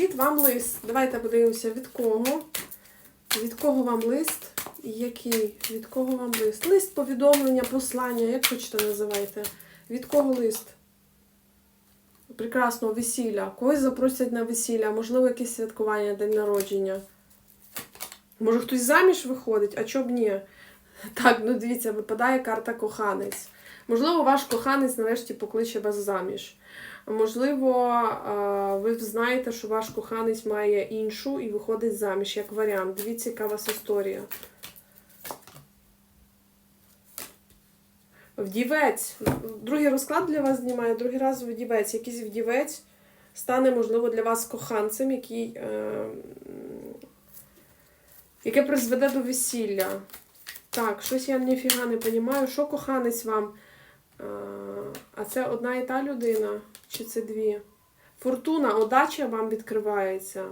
привіт, вам лист. Давайте подивимося, від кого. Від кого вам лист? Який? Від кого вам лист? Лист, повідомлення, послання, як хочете називайте. Від кого лист? Прекрасного весілля. Когось запросять на весілля, можливо, якесь святкування, день народження. Може, хтось заміж виходить, а чоб ні? Так, ну дивіться, випадає карта коханець. Можливо, ваш коханець нарешті покличе вас заміж. Можливо, ви знаєте, що ваш коханець має іншу і виходить заміж, як варіант. Дивіться, яка вас історія. Вдівець. Другий розклад для вас знімає, другий раз вдівець. Якийсь вдівець стане, можливо, для вас коханцем, який, е, яке призведе до весілля. Так, щось я ніфіга не розумію. Що коханець вам? Е, А це одна і та людина? Чи це дві? Фортуна, удача вам відкривається.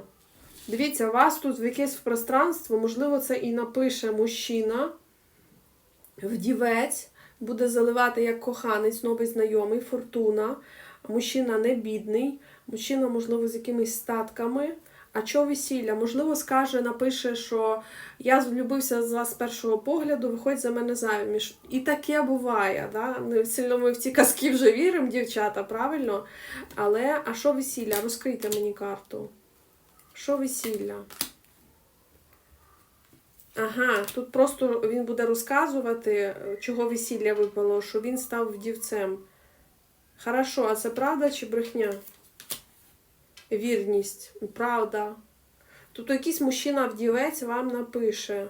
Дивіться, вас тут в якесь пространство, можливо, це і напише мужчина, вдівець, буде заливати як коханець, новий знайомий, фортуна. Мужчина не бідний, мужчина, можливо, з якимись статками. А що весілля? Можливо, скаже, напише, що я влюбився з вас з першого погляду, виходь за мене заміж. І таке буває. Да? Не сильно ми в ці казки вже віримо, дівчата, правильно? Але а що весілля? Розкрийте мені карту. Що весілля? Ага, тут просто він буде розказувати, чого весілля випало, що він став вдівцем. Хорошо, а це правда чи брехня? Вірність, правда. Тобто якийсь мужчина-вдівець вам напише,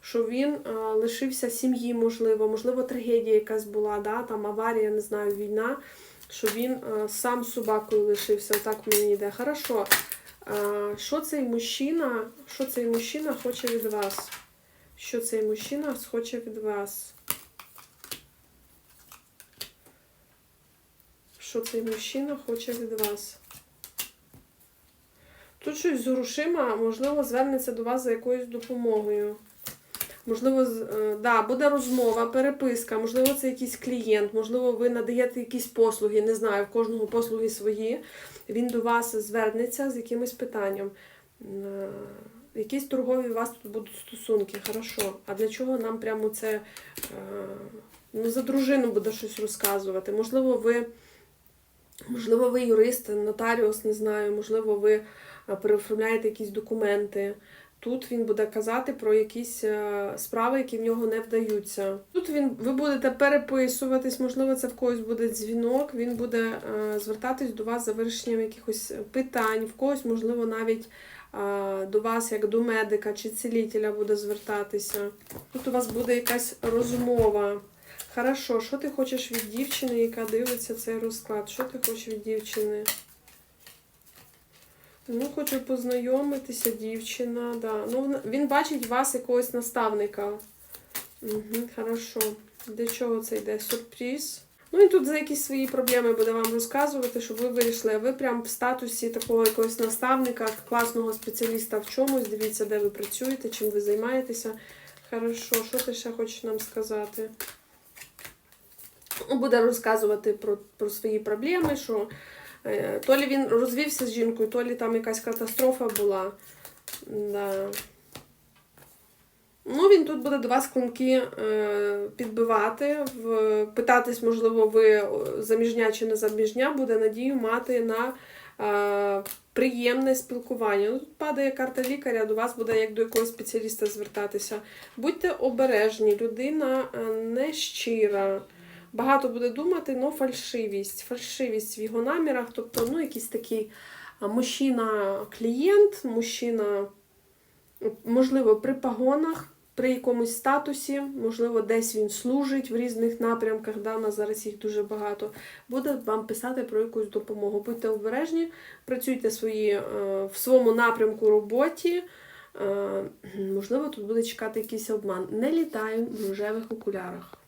що він а, лишився сім'ї, можливо, можливо, трагедія якась була, да? там аварія, не знаю, війна, що він а, сам з собакою лишився. Отак мені йде. Хорошо. А, що цей мужчина, що цей мужчина хоче від вас? Що цей мужчина хоче від вас? Що цей мужчина хоче від вас? Тут щось з грошима, можливо, звернеться до вас за якоюсь допомогою. Можливо, е, да, буде розмова, переписка, можливо, це якийсь клієнт, можливо, ви надаєте якісь послуги, не знаю, в кожного послуги свої. Він до вас звернеться з якимось питанням. Е, Якісь торгові у вас тут будуть стосунки, хорошо. А для чого нам прямо це е, ну, за дружину буде щось розказувати? Можливо, ви, можливо, ви юрист, нотаріус, не знаю, можливо, ви е, переоформляєте якісь документи. Тут він буде казати про якісь е, справи, які в нього не вдаються. Тут він ви будете переписуватись, можливо, це в когось буде дзвінок. Він буде е, звертатись до вас за вирішенням якихось питань, в когось, можливо, навіть до вас, як до медика чи цілителя, буде звертатися. Тут у вас буде якась розмова. Хорошо, що ти хочеш від дівчини, яка дивиться цей розклад? Що ти хочеш від дівчини? Ну, хочу познайомитися, дівчина, да. Ну, він бачить вас якогось наставника. Угу, хорошо. Для чого це йде? Сюрприз. Ну і тут за якісь свої проблеми буде вам розказувати, щоб ви вирішили. А ви прям в статусі такого якогось наставника, класного спеціаліста в чомусь. Дивіться, де ви працюєте, чим ви займаєтеся. Хорошо, що ти ще хочеш нам сказати? Буде розказувати про, про свої проблеми, що е, то лі він розвівся з жінкою, то лі там якась катастрофа була. Да. Ну, він тут буде до вас клинки е, підбивати, в, питатись, можливо, ви заміжня чи не заміжня, буде надію мати на е, приємне спілкування. Ну, тут падає карта лікаря, до вас буде як до якогось спеціаліста звертатися. Будьте обережні, людина е, нещира. Багато буде думати, але фальшивість. Фальшивість в його намірах, тобто, ну, якийсь такий мужчина-клієнт, мужчина, можливо, при погонах, при якомусь статусі, можливо, десь він служить в різних напрямках, да, у нас зараз їх дуже багато, буде вам писати про якусь допомогу. Будьте обережні, працюйте свої, е, в своєму напрямку роботі. Е, можливо, тут буде чекати якийсь обман. Не літаємо в рожевих окулярах.